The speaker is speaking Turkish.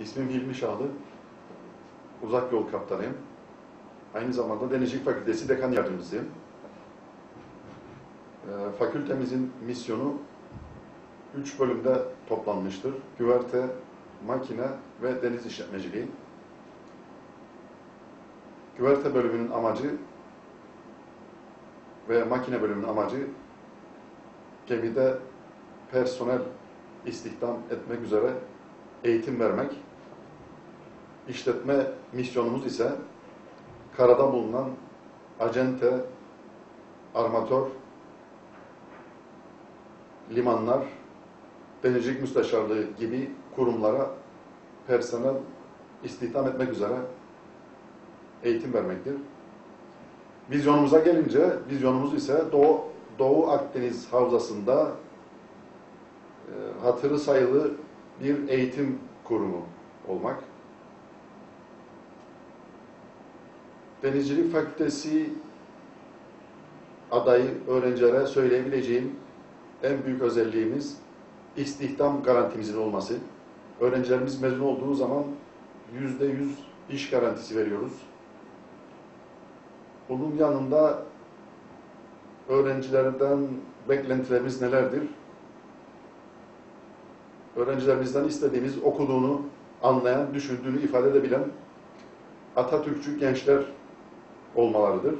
İsmim Hilmi Şahlı. Uzak yol kaptanıyım. Aynı zamanda Denizcilik Fakültesi Dekan Yardımcısıyım. Ee, Fakültemizin misyonu üç bölümde toplanmıştır. Güverte, makine ve deniz işletmeciliği. Güverte bölümünün amacı ve makine bölümünün amacı gemide personel istihdam etmek üzere eğitim vermek. İşletme misyonumuz ise karada bulunan acente, armatör, limanlar, denizcilik müsteşarlığı gibi kurumlara personel istihdam etmek üzere eğitim vermektir. Vizyonumuza gelince, vizyonumuz ise Doğu, Doğu Akdeniz Havzası'nda e, hatırı sayılı bir eğitim kurumu olmak. Denizcilik Fakültesi adayı öğrencilere söyleyebileceğim en büyük özelliğimiz istihdam garantimizin olması. Öğrencilerimiz mezun olduğu zaman yüzde yüz iş garantisi veriyoruz. Bunun yanında öğrencilerden beklentilerimiz nelerdir? Öğrencilerimizden istediğimiz okuduğunu anlayan, düşündüğünü ifade edebilen Atatürkçü gençler olmalarıdır.